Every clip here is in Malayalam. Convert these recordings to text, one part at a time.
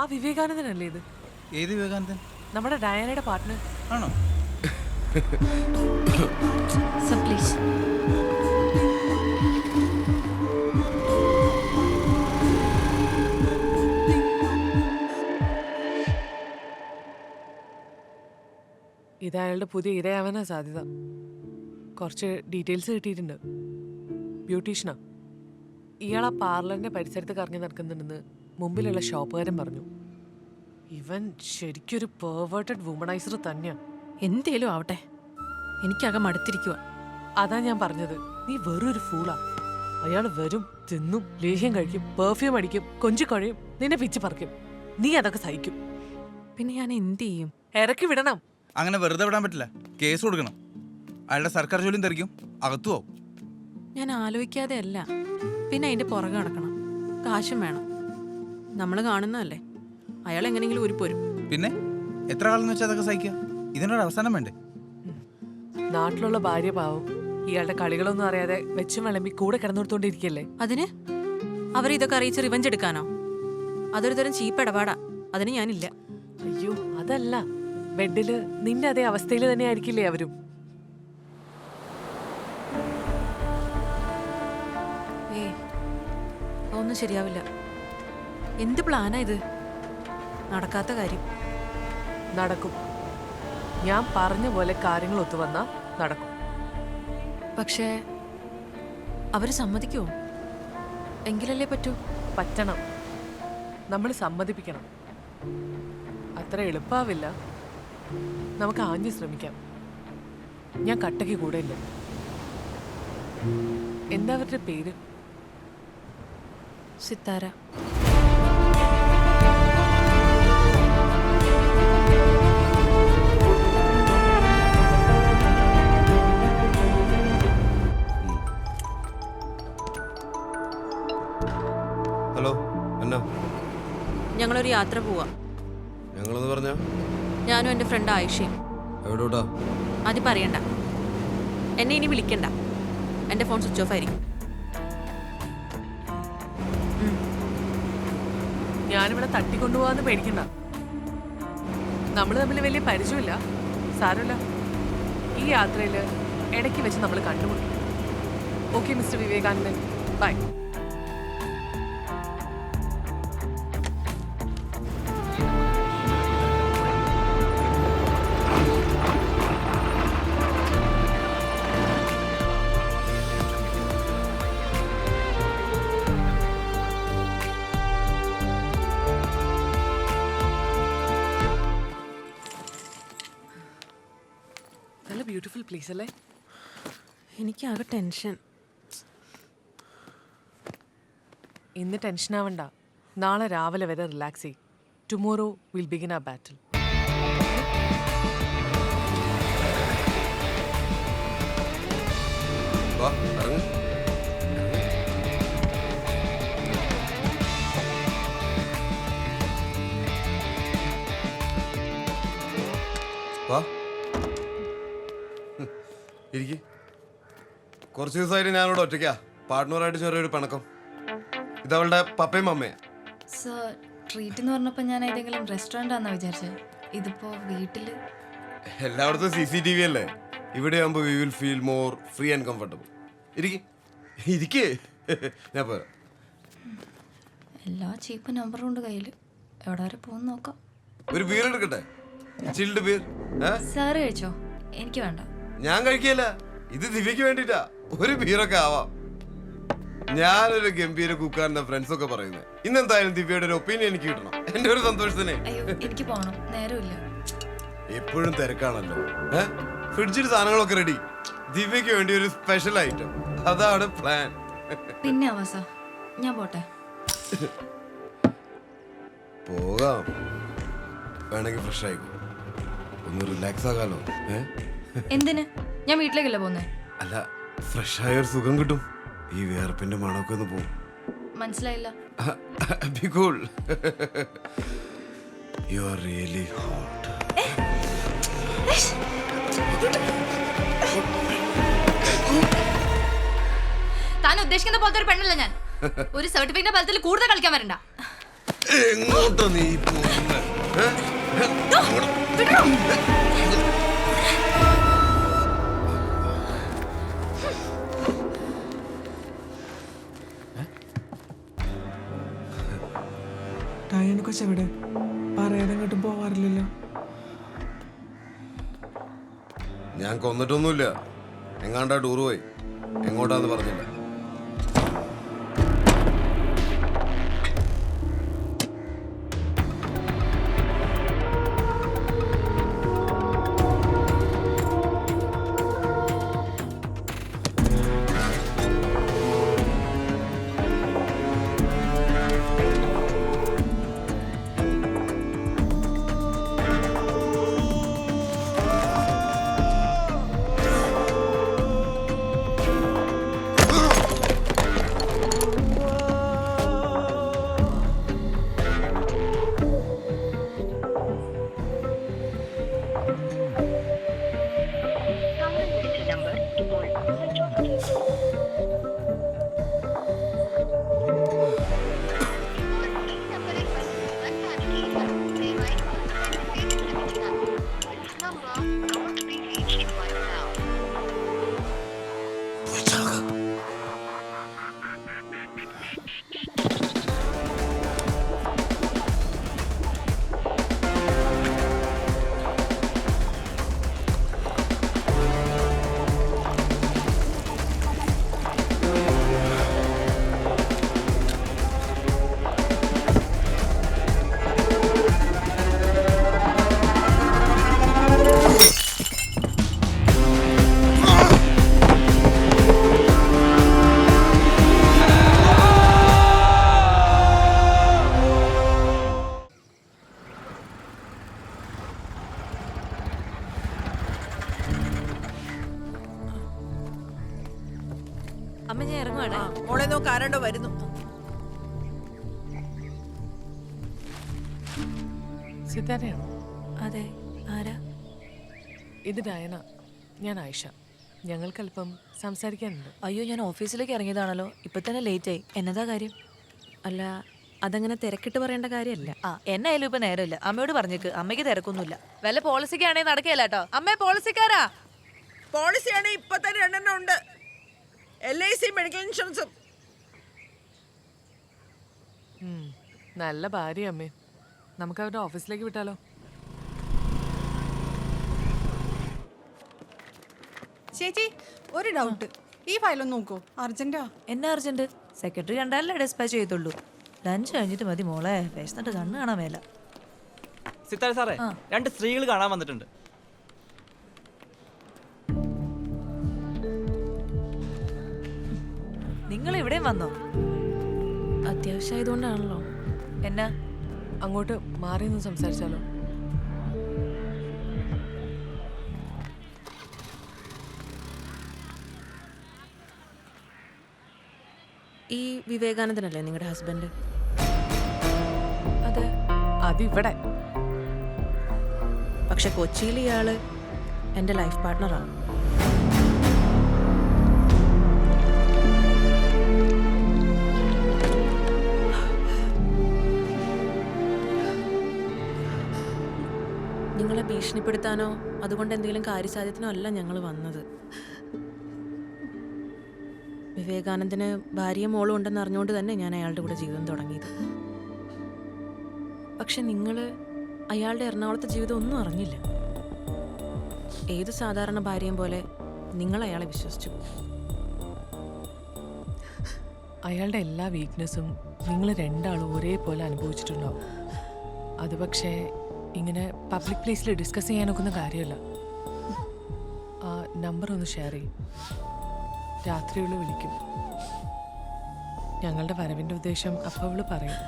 ആ വിവേകാനന്ദനല്ലേ ഇത്? ഏത് വിവേകാനന്ദൻ? നമ്മുടെ ഡയാനയുടെ പാർട്ട്ണർ ആണോ? പ്ലീസ് ഇത് അയാളുടെ പുതിയ ഇരയാവാനാ സാധ്യത. കുറച്ച് ഡീറ്റെയിൽസ് കിട്ടിയിട്ടുണ്ട്. ബ്യൂട്ടീഷ്യനാ ഇയാൾ ആ പാർലറിന്റെ പരിസരത്ത് കറങ്ങി നടക്കുന്നുണ്ടെന്ന് മുമ്പിലുള്ള ഷോപ്പുകാരൻ പറഞ്ഞു ഇവൻ ശരിക്കൊരു പെർവേർട്ടഡ് വുമണൈസർ തന്നെയാ. എന്തേലും ആവട്ടെ എനിക്കകം അടുത്തിരിക്കുക അതാ ഞാൻ പറഞ്ഞത് നീ വെറൊരു ഫൂളാ അയാൾ വരും തിന്നും ലേഹ്യം കഴിക്കും പെർഫ്യൂം അടിക്കും കൊഞ്ചിക്കൊഴയും നിന്നെ പിച്ച് പറിക്കും. നീ അതൊക്കെ സഹിക്കും. പിന്നെ ഞാൻ എന്ത് ചെയ്യും ഇറക്കി വിടണം. അങ്ങനെ വെറുതെ വിടാൻ പറ്റില്ല. കേസ് കൊടുക്കണം. അയാളുടെ സർക്കാർ ജോലിയും തെറിക്കും. അകത്തു ആവും. ഞാൻ ആലോചിക്കാതെ അല്ല. പിന്നെ അതിന്റെ പുറകെ നടക്കണം. കാശും വേണം. നമ്മൾ കാണുന്നതല്ലേ? അയാൾ എങ്ങനെയെങ്കിലും ഒരു പോരും. പിന്നെ? എത്ര കാലം എന്ന് വെച്ചാൽ അതൊക്കെ സഹിക്കുക ഇതിനൊരു അവസാനം വേണ്ടേ? നാട്ടിലുള്ള ഭാര്യ പാവം. ഇയാളുടെ കളികളൊന്നും അറിയാതെ വെച്ചും വിളമ്പി കൂടെ കിടന്നുകൊടുത്തോണ്ടിരിക്കല്ലേ? അതിന്? അവർ ഇതൊക്കെ അറിയിച്ച് റിവഞ്ച് എടുക്കാനോ? അതൊരു തരം ചീപ്പ് ഇടപാടാ. അതിന് ഞാനില്ല. അയ്യോ അതല്ല. ബെഡിൽ നിന്റെ അതേ അവസ്ഥയിൽ തന്നെ ആയിരിക്കില്ലേ അവരും? ഏ ഒന്നും ശരിയാവില്ല. എന്ത് പ്ലാനാ ഇത്? നടക്കാത്ത കാര്യം. നടക്കും. ഞാൻ പറഞ്ഞ പോലെ കാര്യങ്ങൾ ഒത്തുവന്നാ നടക്കും. പക്ഷേ അവർ സമ്മതിക്കുമോ എങ്കിലല്ലേ പറ്റൂ? പറ്റണം. നമ്മൾ സമ്മതിപ്പിക്കണം. അത്ര എളുപ്പാവില്ല. നമുക്ക് ആഞ്ഞു ശ്രമിക്കാം. ഞാൻ കട്ടയ്ക്ക് കൂടെ ഇല്ല. എന്താ അവരുടെ പേര്? സിത്താര. യാത്ര പോവാം. ഞങ്ങളെന്ന് പറഞ്ഞ? ഞാനും എന്റെ ഫ്രണ്ട് ആയിഷയും. എവിടോട്ടാ? അത് പറയണ്ട. എന്നെ ഇനി വിളിക്കണ്ട. എന്റെ ഫോൺ സ്വിച്ച് ഓഫ് ആയിരിക്കും. ഞാനിവിടെ തട്ടിക്കൊണ്ടുപോകാന്ന് പേടിക്കണ്ട. നമ്മൾ തമ്മിൽ വലിയ പരിചയമില്ല. സാരമില്ല. ഈ യാത്രയിൽ ഇടയ്ക്ക് വെച്ച് നമ്മൾ കണ്ടുമുട്ടും. Okay mister Vivekanandan. Bye place അല്ലേ എനിക്കാകെ ടെൻഷൻ. ഇന്ന് ടെൻഷൻ ആവണ്ട നാളെ രാവിലെ വരെ റിലാക്സ് ചെയ് ടുമോറോ വിൽ ബിഗിൻ ആ ബാറ്റിൽ ഇറങ്ങ്. ഇരിക്ക്. കുറച്ച് ദിവസമായിട്ട് ഞാനിവിടെ ഒറ്റയ്ക്കാ. പാർട്ട്ണറായിട്ട് ചെറിയൊരു പിണക്കം. ഇതവളുടെ പപ്പയും അമ്മയാ. സർ ട്രീറ്റ് എന്ന് പറഞ്ഞപ്പോൾ ഞാൻ ഏതെങ്കിലും റെസ്റ്റോറന്റ് ആണെന്ന് വിചാരിച്ചത് ഇതിപ്പോ വീട്ടിൽ എല്ലായിടത്തും സി സി ടി വി അല്ലേ? ഇവിടെ ആകുമ്പോൾ we will feel more free and comfortable ഇരിക്കി. ഇരിക്കേ. ഞാൻ പോരാ. എല്ലാ ചീപ്പ് നമ്പറും ഉണ്ട് കയ്യിൽ എവിടെ വരെ പോകുന്ന നോക്കാം. ഒരു ബിയർ എടുക്കട്ടെ? ചിൽഡ് ബിയർ സാറ് കഴിച്ചോ? എനിക്ക് വേണ്ട. ഞാൻ കഴിക്കില്ല. ഇത് ദിവ്യക്ക് വേണ്ടിട്ടാ ഒരു ബീറൊക്കെ ആവാം. ഞാനൊരു ഗംഭീര കുക്കാരന്റെ ഫ്രണ്ട്സ് ഒക്കെ പറയുന്നത് ഇന്നെന്തായാലും ദിവ്യയുടെ ഒരു ഒപ്പീനിയൻ എനിക്ക് കിട്ടണം. എന്റെ ഒരു സന്തോഷത്തിന്. അയ്യോ എനിക്ക് പോകണം നേരമില്ല. എപ്പോഴും തിരക്കാണല്ലോ. ഏ? ഫ്രിഡ്ജിൽ സാധനങ്ങളൊക്കെ റെഡി. ദിവ്യക്ക് വേണ്ടി ഒരു സ്പെഷ്യൽ ഐറ്റം അതാണ് പ്ലാൻ പിന്നെ ഞാൻ പോട്ടെ. പോകാം. വേണമെങ്കിൽ ഫ്രഷ് ആയിക്കോ. ഒന്ന് റിലാക്സ് ആകാലോ. ഏ? എന്തിന്? ഞാൻ വീട്ടിലേക്കല്ല പോന്നെ അല്ല ഫ്രഷ് ആയ ഒരു സുഖം കിട്ടും. ഈ വിയർപ്പിന്റെ മണമൊക്കെ ഒന്ന് പോകും മനസ്സിലായില്ല. Be cool you really hot. താൻ ഉദ്ദേശിക്കുന്ന പോലത്തെ ഒരു പെണ്ണല്ല ഞാൻ. ഒരു സർട്ടിഫിക്കറ്റിന്റെ ബലത്തിൽ കൂടുതൽ കളിക്കാൻ വരണ്ട. എങ്ങോട്ടാ നീ പോകുന്നെ? ഡയന കൊച്ചെവിടെ പറയാതെ പോവാറില്ലല്ലോ. ഞാൻ കൊന്നിട്ടൊന്നുമില്ല. എങ്ങാണ്ടാ ടൂർ പോയി. എങ്ങോട്ടാന്ന് പറഞ്ഞില്ല. സിതാരയാണോ അതെ. ആരാ? ഇത് ഡയന. ഞാൻ ആയിഷ. ഞങ്ങൾക്കല്പം സംസാരിക്കാനുണ്ട്. അയ്യോ ഞാൻ ഓഫീസിലേക്ക് ഇറങ്ങിയതാണല്ലോ. ഇപ്പൊ തന്നെ ലേറ്റ് ആയി എന്നതാ കാര്യം? അല്ല അതങ്ങനെ തിരക്കിട്ട് പറയേണ്ട കാര്യമല്ല ആ എന്നായാലും ഇപ്പൊ നേരമില്ല. അമ്മയോട് പറഞ്ഞേക്ക്. അമ്മയ്ക്ക് തിരക്കൊന്നുമില്ല. വല്ല പോളിസിക്കാണെങ്കിൽ നടക്കുകയല്ല കേട്ടോ. അമ്മേ പോളിസിക്കാരാ? പോളിസിയാണ് ഇപ്പൊ തന്നെ രണ്ടെണ്ണം ഉണ്ട്. എൽ ഐ സി മെഡിക്കൽ ഇൻഷുറൻസും ഉം, നല്ല ഭാര്യ അമ്മേ. നമുക്ക് അവരുടെ ഓഫീസിലേക്ക് വിട്ടാലോ? ചേച്ചി ഒരു ഡൗട്ട് ഈ ഫയലൊന്ന് നോക്കൂ. അർജന്റാ എന്നാ അർജന്റ് സെക്രട്ടറി കണ്ടാലേ ഡിസ്പാച്ച് ചെയ്തുള്ളൂ ലഞ്ച് കഴിഞ്ഞിട്ട് മതി മോളെ. വിശന്നിട്ട് കണ്ണ് കാണാൻ മേല. സിത്താര സാറേ രണ്ട് സ്ത്രീകൾ കാണാൻ വന്നിട്ടുണ്ട്. നിങ്ങൾ ഇവിടെയും വന്നോ? അത്യാവശ്യമായതുകൊണ്ടാണല്ലോ. എന്നാ? അങ്ങോട്ട് മാറി നിന്ന് സംസാരിച്ചാലോ? ഈ വിവേകാനന്ദനല്ലേ നിങ്ങളുടെ ഹസ്ബൻഡ്? അതെ. അതിവിടെ. പക്ഷെ കൊച്ചിയിൽ ഇയാൾ എന്റെ ലൈഫ് പാർട്ട്ണറാണ്. നിങ്ങളെ ഭീഷണിപ്പെടുത്താനോ? അതുകൊണ്ട് എന്തെങ്കിലും കാര്യസാധ്യത്തിനോ അല്ല ഞങ്ങൾ വന്നത്. വിവേകാനന്ദന് ഭാര്യയും മോളും ഉണ്ടെന്ന് അറിഞ്ഞുകൊണ്ട് തന്നെ ഞാൻ അയാളുടെ കൂടെ ജീവിതം തുടങ്ങിയത്. പക്ഷെ നിങ്ങൾ അയാളുടെ എറണാകുളത്തെ ജീവിതം ഒന്നും അറിഞ്ഞില്ല. ഏത് സാധാരണ ഭാര്യയും പോലെ നിങ്ങൾ അയാളെ വിശ്വസിച്ചു. അയാളുടെ എല്ലാ വീക്ക്നെസ്സും നിങ്ങൾ രണ്ടാളും ഒരേപോലെ അനുഭവിച്ചിട്ടുണ്ടാവും. അത് പക്ഷേ ഇങ്ങനെ പബ്ലിക് പ്ലേസിൽ ഡിസ്കസ് ചെയ്യാനൊക്കുന്ന കാര്യമല്ല. ആ നമ്പർ ഒന്ന് ഷെയർ ചെയ്യും. രാത്രിയുള്ള വിളിക്കും. ഞങ്ങളുടെ വരവിന്റെ ഉദ്ദേശം അപ്പോൾ അവൾ പറയും.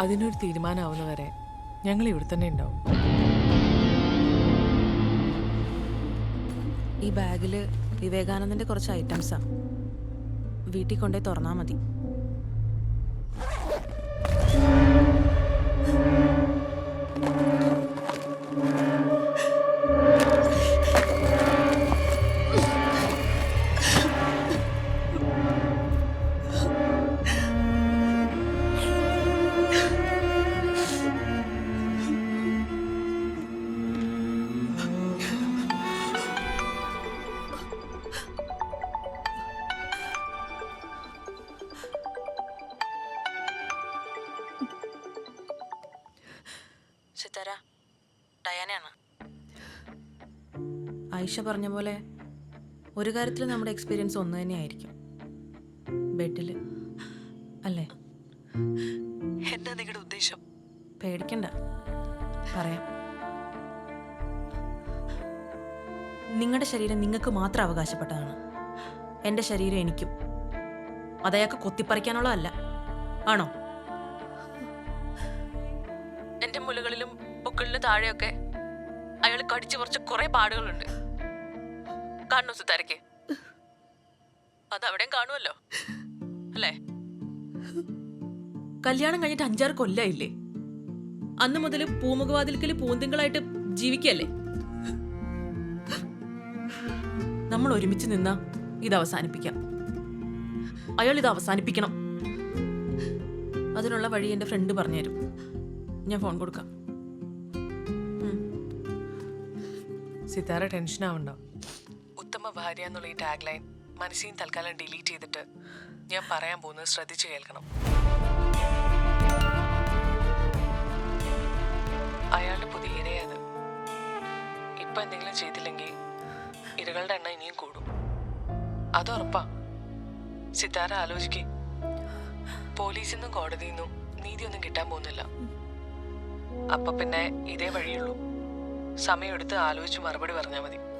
അതിനൊരു തീരുമാനമാവുന്നവരെ ഞങ്ങൾ ഇവിടെ തന്നെ ഉണ്ടാവും. ഈ ബാഗിൽ വിവേകാനന്ദന്റെ കുറച്ച് ഐറ്റംസാണ് വീട്ടിൽ കൊണ്ടുപോയി തുറന്നാൽ മതി. സിത്താര ആയിഷ പറഞ്ഞ പോലെ ഒരു കാര്യത്തിൽ നമ്മുടെ എക്സ്പീരിയൻസ് ഒന്ന് തന്നെയായിരിക്കും. ബെഡിൽ അല്ലേ? എന്താ നിങ്ങളുടെ ഉദ്ദേശം? പേടിക്കണ്ട. പറയാം. നിങ്ങളുടെ ശരീരം നിങ്ങൾക്ക് മാത്രം അവകാശപ്പെട്ടതാണ്. എന്റെ ശരീരം എനിക്കും. അതയാൾക്ക് കൊത്തിപ്പറിക്കാനുള്ളതല്ല. ആണോ? എന്റെ മുലകളിലും പൊക്കളിലും താഴെയൊക്കെ അയാൾ കടിച്ചു കുറച്ച് കുറെ പാടുകളുണ്ട്. കാണണോ സിത്താരയ്ക്ക് അതവിടെയും കാണുമല്ലോ അല്ലേ? കല്യാണം കഴിഞ്ഞിട്ട് അഞ്ചാറ് കൊല്ലായില്ലേ? അന്ന് മുതൽ പൂമുഖവാതിൽക്കൽ പൂന്തിങ്കളായിട്ട് ജീവിക്കല്ലേ? നമ്മൾ ഒരുമിച്ച് നിന്ന ഇത് അവസാനിപ്പിക്കാം. അയാൾ ഇത് അവസാനിപ്പിക്കണം. അതിനുള്ള വഴി എന്റെ ഫ്രണ്ട് പറഞ്ഞുതരും. ഞാൻ ഫോൺ കൊടുക്കാം. സിത്താര ടെൻഷൻ ആവണ്ട ഉത്തമ ഭാര്യ എന്നുള്ള ഈ ടാഗ് ലൈൻ മനസ്സിൽ തൽക്കാലം ഡിലീറ്റ് ചെയ്തിട്ട് ഞാൻ പറയാൻ പോകുന്നത് ശ്രദ്ധിച്ചു കേൾക്കണം. അയാളുടെ പുതിയ ഇരയത് ഇപ്പൊ എന്തെങ്കിലും ചെയ്തില്ലെങ്കിൽ ഇരകളുടെ എണ്ണം ഇനിയും കൂടും. അത് ഉറപ്പാ. സിത്താര ആലോചിക്ക്. പോലീസിൽ നിന്നും കോടതിയിൽ നിന്നും നീതിയൊന്നും കിട്ടാൻ പോകുന്നില്ല. അപ്പൊ പിന്നെ ഇതേ വഴിയുള്ളൂ. സമയമെടുത്ത് ആലോചിച്ച് മറുപടി പറഞ്ഞാൽ മതി.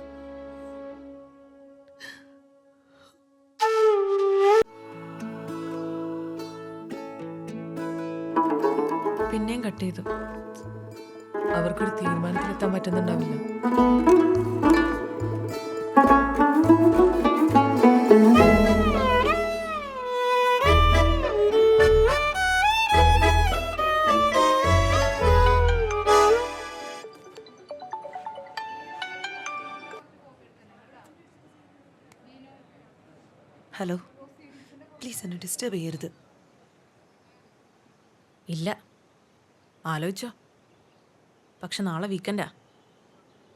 പിന്നെയും കട്ട് ചെയ്തു. അവർക്കൊരു തീരുമാനത്തിലെത്താൻ പറ്റുന്നുണ്ടാവില്ല. ഹലോ. പ്ലീസ് എന്നെ ഡിസ്റ്റർബ് ചെയ്യരുത്. ഇല്ല. ആലോചിച്ചോ. പക്ഷെ നാളെ വീക്കെൻഡാ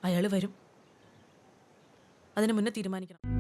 അയാൾ വരും. അതിനു മുന്നേ തീരുമാനിക്കണം.